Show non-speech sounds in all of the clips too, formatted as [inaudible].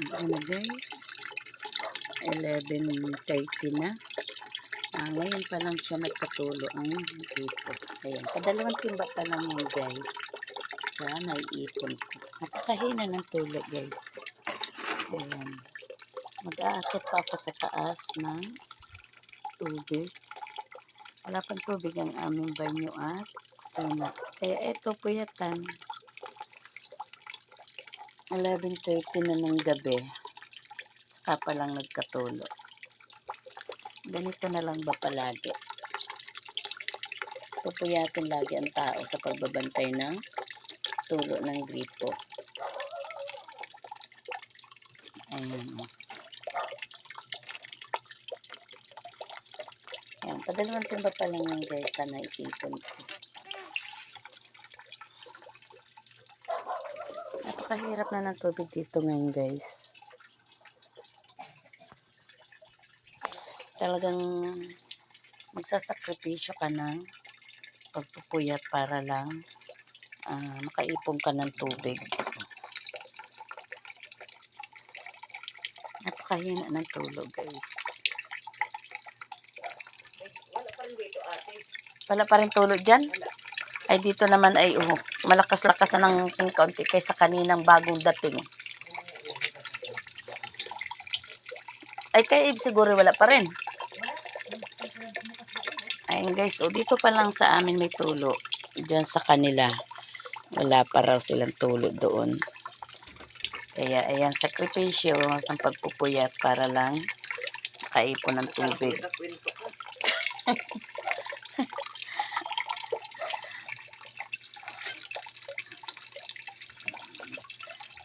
Ano guys? 11.30 na. Ah, ngayon pa lang siya nagkatulo ang. Ayan. Kadalawang timba pa lang yan guys. Sa naiipon ko. Napakahina ng tulo guys. Ayan. Mag-aakit pa ako sa taas ng tubig. Wala pang tubig ang aming banyo at sina. Kaya eto puyatan. 11.30 na ng gabi. Saka pa lang nagkatulo. Ganito na lang ba palagi? Pupuyatin lagi ang tao sa pagbabantay ng tulo ng gripo. Ayan. o. Ayan. Padalawang timba pa lang yan guys. Sana itipon ko. Napakahirap na ng tubig dito ngayon guys. Talagang magsasakripisyo ka ng pagpupuyat para lang ah, makaipon ka ng tubig. Napakahina ng tulog guys. Wala pa rin tulog dyan? Ay dito naman ay oh, malakas-lakas na ng kaunti kaysa kaninang bagong dating. Ay kay Ib siguro wala pa rin. Ayun guys, o dito pa lang sa amin may tulo. Diyan sa kanila. Wala pa raw silang tulo doon. Kaya ayan, sakripisyo ng pagpupuyat para lang makaipon ng tubig. [laughs]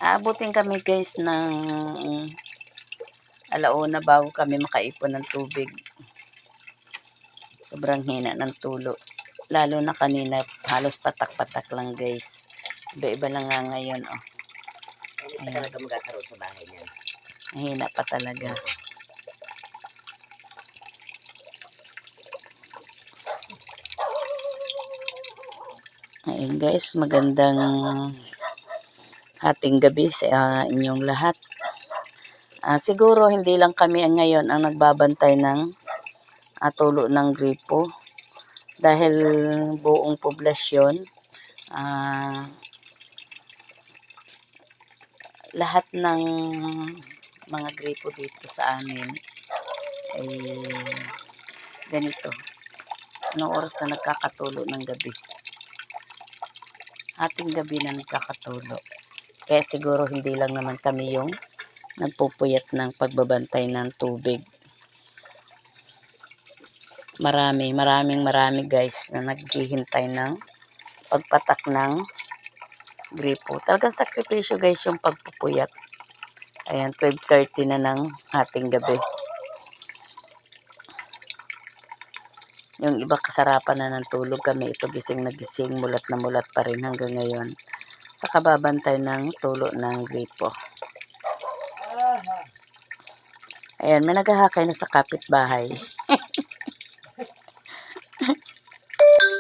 Aabutin kami guys ng alauna bago kami makaipon ng tubig. Sobrang hina ng tulo. Lalo na kanina, halos patak-patak lang guys. Iba-iba lang nga ngayon. Oh. Hindi pa talaga magkakaroon sa bahay niyan. Mahina pa talaga. Ayun guys, magandang hating gabi sa ah, inyong lahat. Ah, siguro hindi lang kami ngayon ang nagbabantay ng ah, tulo ng gripo dahil buong poblasyon ah, lahat ng mga gripo dito sa amin ay ganito. Anong oras na nagkakatulo ng gabi? Ating gabi na nagkakatulo. Kaya siguro hindi lang naman kami yung nagpupuyat ng pagbabantay ng tubig. Marami, maraming marami guys na naghihintay ng pagpatak ng gripo. Talagang sakripisyo guys yung pagpupuyat. Ayan, 12.30 na ng ating gabi. Yung iba kasarapan na ng tulog kami. Ito gising na gising, mulat na mulat pa rin hanggang ngayon. Sa kababantay ng tulo ng gripo. Ayan, may naghahakay na sa kapitbahay.